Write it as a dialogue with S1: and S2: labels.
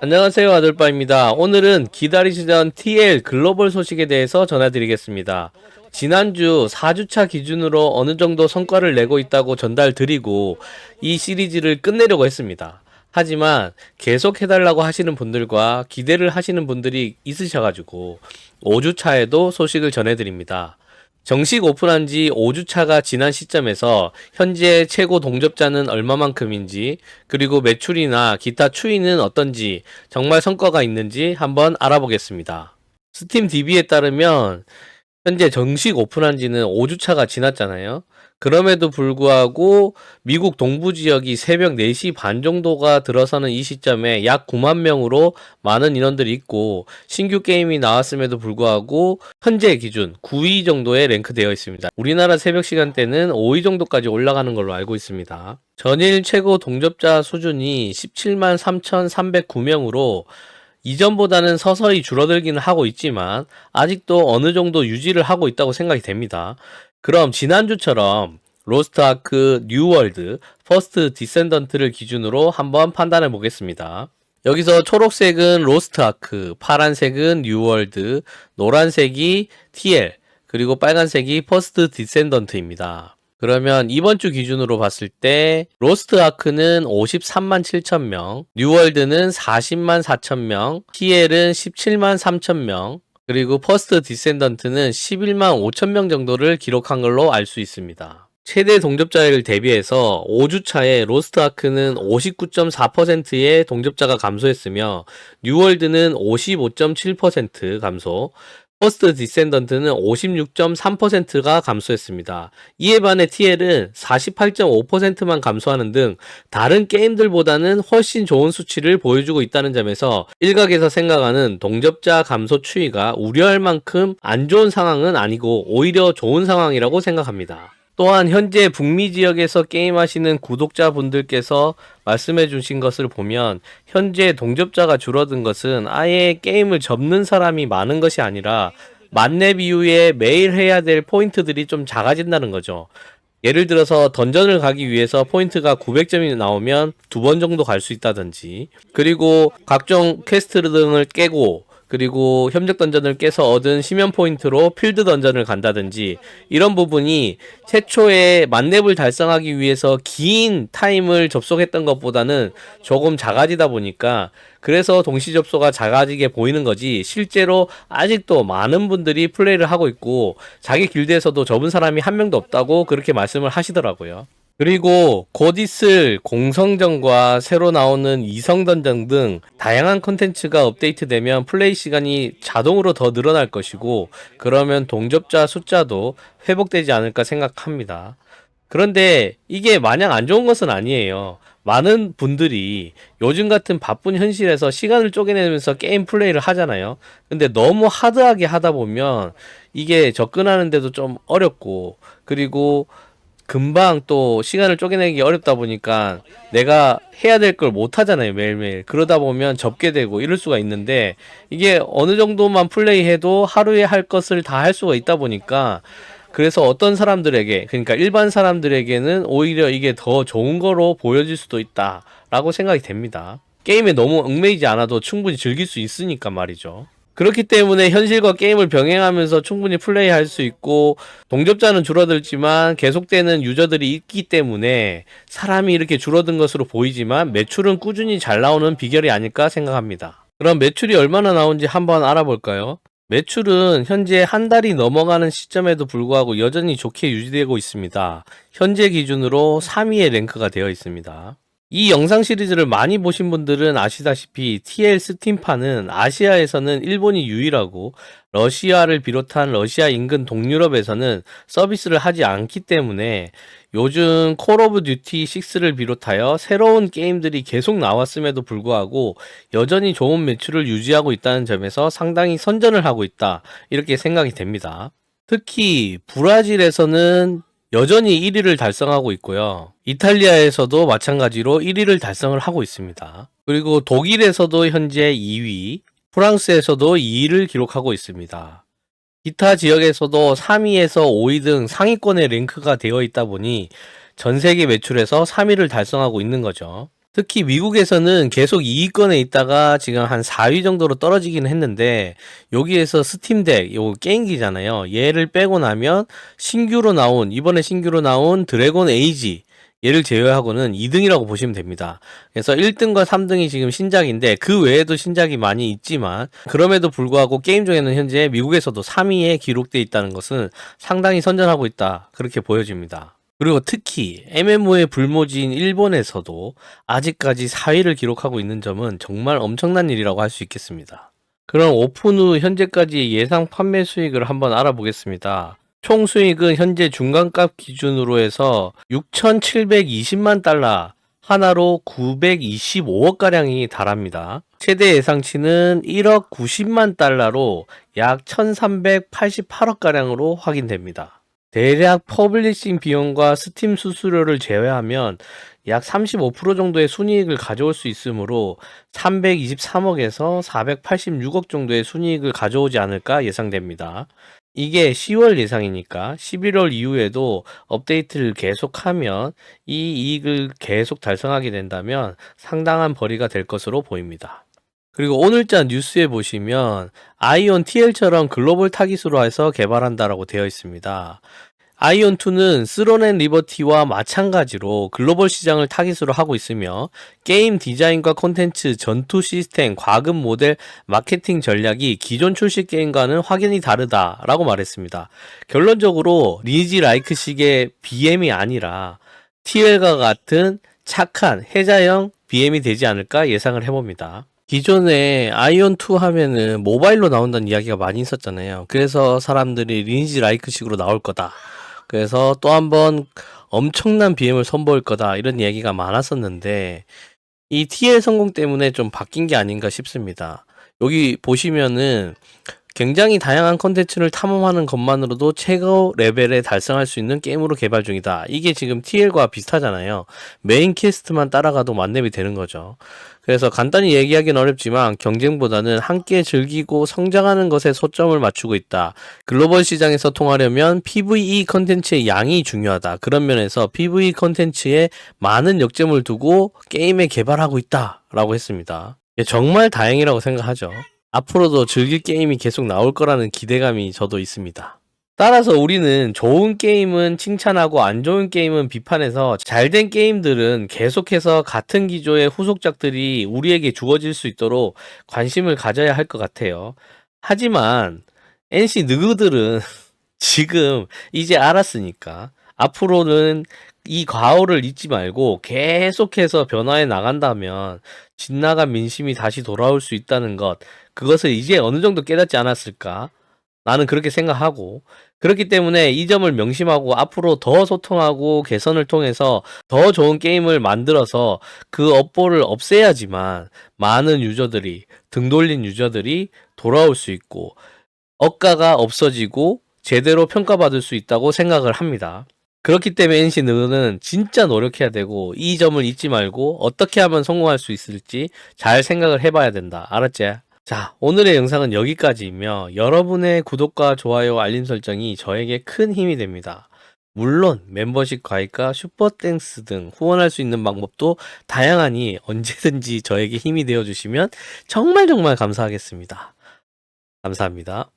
S1: 안녕하세요 아들빠입니다. 오늘은 기다리시던 TL 글로벌 소식에 대해서 전해드리겠습니다. 지난주 4주차 기준으로 어느 정도 성과를 내고 있다고 전달드리고 이 시리즈를 끝내려고 했습니다. 하지만 계속 해달라고 하시는 분들과 기대를 하시는 분들이 있으셔가지고 5주차에도 소식을 전해드립니다. 정식 오픈한 지 5주차가 지난 시점에서 현재 최고 동접자는 얼마만큼인지 그리고 매출이나 기타 추이는 어떤지 정말 성과가 있는지 한번 알아보겠습니다. 스팀 DB에 따르면 현재 정식 오픈한 지는 5주차가 지났잖아요. 그럼에도 불구하고 미국 동부 지역이 새벽 4시 반 정도가 들어서는 이 시점에 약 9만 명으로 많은 인원들이 있고 신규 게임이 나왔음에도 불구하고 현재 기준 9위 정도에 랭크되어 있습니다. 우리나라 새벽 시간대는 5위 정도까지 올라가는 걸로 알고 있습니다. 전일 최고 동접자 수준이 17만 3,309명으로 이전보다는 서서히 줄어들기는 하고 있지만 아직도 어느 정도 유지를 하고 있다고 생각이 됩니다. 그럼 지난주처럼 로스트 아크, 뉴월드, 퍼스트 디센던트를 기준으로 한번 판단해 보겠습니다. 여기서 초록색은 로스트 아크, 파란색은 뉴월드, 노란색이 TL, 그리고 빨간색이 퍼스트 디센던트입니다. 그러면 이번 주 기준으로 봤을 때 로스트 아크는 53만 7천 명, 뉴월드는 40만 4천 명, TL은 17만 3천 명, 그리고 퍼스트 디센던트는 11만 5천 명 정도를 기록한 걸로 알 수 있습니다. 최대 동접자를 대비해서 5주차에 로스트 아크는 59.4%의 동접자가 감소했으며 뉴월드는 55.7% 감소, 퍼스트 디센던트는 56.3%가 감소했습니다. 이에 반해 TL은 48.5%만 감소하는 등 다른 게임들보다는 훨씬 좋은 수치를 보여주고 있다는 점에서 일각에서 생각하는 동접자 감소 추이가 우려할 만큼 안 좋은 상황은 아니고 오히려 좋은 상황이라고 생각합니다. 또한 현재 북미 지역에서 게임하시는 구독자분들께서 말씀해 주신 것을 보면 현재 동접자가 줄어든 것은 아예 게임을 접는 사람이 많은 것이 아니라 만렙 이후에 매일 해야 될 포인트들이 좀 작아진다는 거죠. 예를 들어서 던전을 가기 위해서 포인트가 900점이 나오면 두 번 정도 갈 수 있다든지 그리고 각종 퀘스트 등을 깨고 그리고 협력 던전을 깨서 얻은 심연 포인트로 필드 던전을 간다든지 이런 부분이 최초에 만렙을 달성하기 위해서 긴 타임을 접속했던 것보다는 조금 작아지다 보니까 그래서 동시 접속가 작아지게 보이는 거지 실제로 아직도 많은 분들이 플레이를 하고 있고 자기 길드에서도 접은 사람이 한 명도 없다고 그렇게 말씀을 하시더라고요. 그리고 곧 있을 공성전과 새로 나오는 이성던전 등 다양한 콘텐츠가 업데이트되면 플레이 시간이 자동으로 더 늘어날 것이고 그러면 동접자 숫자도 회복되지 않을까 생각합니다. 그런데 이게 마냥 안 좋은 것은 아니에요. 많은 분들이 요즘 같은 바쁜 현실에서 시간을 쪼개내면서 게임 플레이를 하잖아요. 근데 너무 하드하게 하다 보면 이게 접근하는데도 좀 어렵고 그리고 금방 또 시간을 쪼개내기 어렵다 보니까 내가 해야 될 걸 못 하잖아요, 매일매일. 그러다 보면 접게 되고 이럴 수가 있는데 이게 어느 정도만 플레이해도 하루에 할 것을 다 할 수가 있다 보니까 그래서 어떤 사람들에게, 그러니까 일반 사람들에게는 오히려 이게 더 좋은 거로 보여질 수도 있다라고 생각이 됩니다. 게임에 너무 얽매이지 않아도 충분히 즐길 수 있으니까 말이죠. 그렇기 때문에 현실과 게임을 병행하면서 충분히 플레이할 수 있고 동접자는 줄어들지만 계속되는 유저들이 있기 때문에 사람이 이렇게 줄어든 것으로 보이지만 매출은 꾸준히 잘 나오는 비결이 아닐까 생각합니다. 그럼 매출이 얼마나 나온지 한번 알아볼까요? 매출은 현재 한 달이 넘어가는 시점에도 불구하고 여전히 좋게 유지되고 있습니다. 현재 기준으로 3위의 랭크가 되어 있습니다. 이 영상 시리즈를 많이 보신 분들은 아시다시피 TL 스팀판은 아시아에서는 일본이 유일하고 러시아를 비롯한 러시아 인근 동유럽에서는 서비스를 하지 않기 때문에 요즘 콜 오브 듀티 6를 비롯하여 새로운 게임들이 계속 나왔음에도 불구하고 여전히 좋은 매출을 유지하고 있다는 점에서 상당히 선전을 하고 있다. 이렇게 생각이 됩니다. 특히 브라질에서는 여전히 1위를 달성하고 있고요. 이탈리아에서도 마찬가지로 1위를 달성을 하고 있습니다. 그리고 독일에서도 현재 2위, 프랑스에서도 2위를 기록하고 있습니다. 기타 지역에서도 3위에서 5위 등 상위권의 랭크가 되어 있다 보니 전 세계 매출에서 3위를 달성하고 있는 거죠. 특히 미국에서는 계속 2위권에 있다가 지금 한 4위 정도로 떨어지기는 했는데 여기에서 스팀덱 요 게임기잖아요. 얘를 빼고 나면 신규로 나온 이번에 신규로 나온 드래곤 에이지 얘를 제외하고는 2등이라고 보시면 됩니다. 그래서 1등과 3등이 지금 신작인데 그 외에도 신작이 많이 있지만 그럼에도 불구하고 게임 중에는 현재 미국에서도 3위에 기록돼 있다는 것은 상당히 선전하고 있다. 그렇게 보여집니다. 그리고 특히 MMO의 불모지인 일본에서도 아직까지 4위를 기록하고 있는 점은 정말 엄청난 일이라고 할 수 있겠습니다. 그럼 오픈 후 현재까지의 예상 판매 수익을 한번 알아보겠습니다. 총 수익은 현재 중간값 기준으로 해서 6,720만 달러, 하나로 925억 가량이 달합니다. 최대 예상치는 1억 90만 달러로 약 1,388억 가량으로 확인됩니다. 대략 퍼블리싱 비용과 스팀 수수료를 제외하면 약 35% 정도의 순이익을 가져올 수 있으므로 323억에서 486억 정도의 순이익을 가져오지 않을까 예상됩니다. 이게 10월 예상이니까 11월 이후에도 업데이트를 계속하면 이 이익을 계속 달성하게 된다면 상당한 벌이가 될 것으로 보입니다. 그리고 오늘자 뉴스에 보시면 아이온 TL처럼 글로벌 타깃으로 해서 개발한다라고 되어 있습니다. 아이온2는 스론앤 리버티와 마찬가지로 글로벌 시장을 타깃으로 하고 있으며 게임 디자인과 콘텐츠, 전투 시스템, 과금 모델, 마케팅 전략이 기존 출시 게임과는 확연히 다르다라고 말했습니다. 결론적으로 리니지 라이크식의 BM이 아니라 TL과 같은 착한 해자형 BM이 되지 않을까 예상을 해봅니다. 기존에 아이온2 하면은 모바일로 나온다는 이야기가 많이 있었잖아요. 그래서 사람들이 리니지 라이크식으로 나올 거다. 그래서 또 한 번 엄청난 BM을 선보일 거다. 이런 얘기가 많았었는데, 이 TL 성공 때문에 좀 바뀐 게 아닌가 싶습니다. 여기 보시면은 굉장히 다양한 컨텐츠를 탐험하는 것만으로도 최고 레벨에 달성할 수 있는 게임으로 개발 중이다. 이게 지금 TL과 비슷하잖아요. 메인 퀘스트만 따라가도 만렙이 되는 거죠. 그래서 간단히 얘기하기는 어렵지만 경쟁보다는 함께 즐기고 성장하는 것에 초점을 맞추고 있다. 글로벌 시장에서 통하려면 PVE 컨텐츠의 양이 중요하다. 그런 면에서 PVE 컨텐츠에 많은 역점을 두고 게임에 개발하고 있다. 라고 했습니다. 예, 정말 다행이라고 생각하죠. 앞으로도 즐길 게임이 계속 나올 거라는 기대감이 저도 있습니다. 따라서 우리는 좋은 게임은 칭찬하고 안 좋은 게임은 비판해서 잘 된 게임들은 계속해서 같은 기조의 후속작들이 우리에게 주어질 수 있도록 관심을 가져야 할 것 같아요. 하지만 NC 느그들은 지금 이제 알았으니까 앞으로는 이 과오를 잊지 말고 계속해서 변화해 나간다면 진나간 민심이 다시 돌아올 수 있다는 것, 그것을 이제 어느 정도 깨닫지 않았을까? 나는 그렇게 생각하고, 그렇기 때문에 이 점을 명심하고 앞으로 더 소통하고 개선을 통해서 더 좋은 게임을 만들어서 그 업보를 없애야지만 많은 유저들이, 등 돌린 유저들이 돌아올 수 있고, 억가가 없어지고 제대로 평가받을 수 있다고 생각을 합니다. 그렇기 때문에 NC는 진짜 노력해야 되고 이 점을 잊지 말고 어떻게 하면 성공할 수 있을지 잘 생각을 해봐야 된다. 알았지? 자, 오늘의 영상은 여기까지이며 여러분의 구독과 좋아요, 알림 설정이 저에게 큰 힘이 됩니다. 물론 멤버십 가입과 슈퍼땡스 등 후원할 수 있는 방법도 다양하니 언제든지 저에게 힘이 되어 주시면 정말 정말 감사하겠습니다. 감사합니다.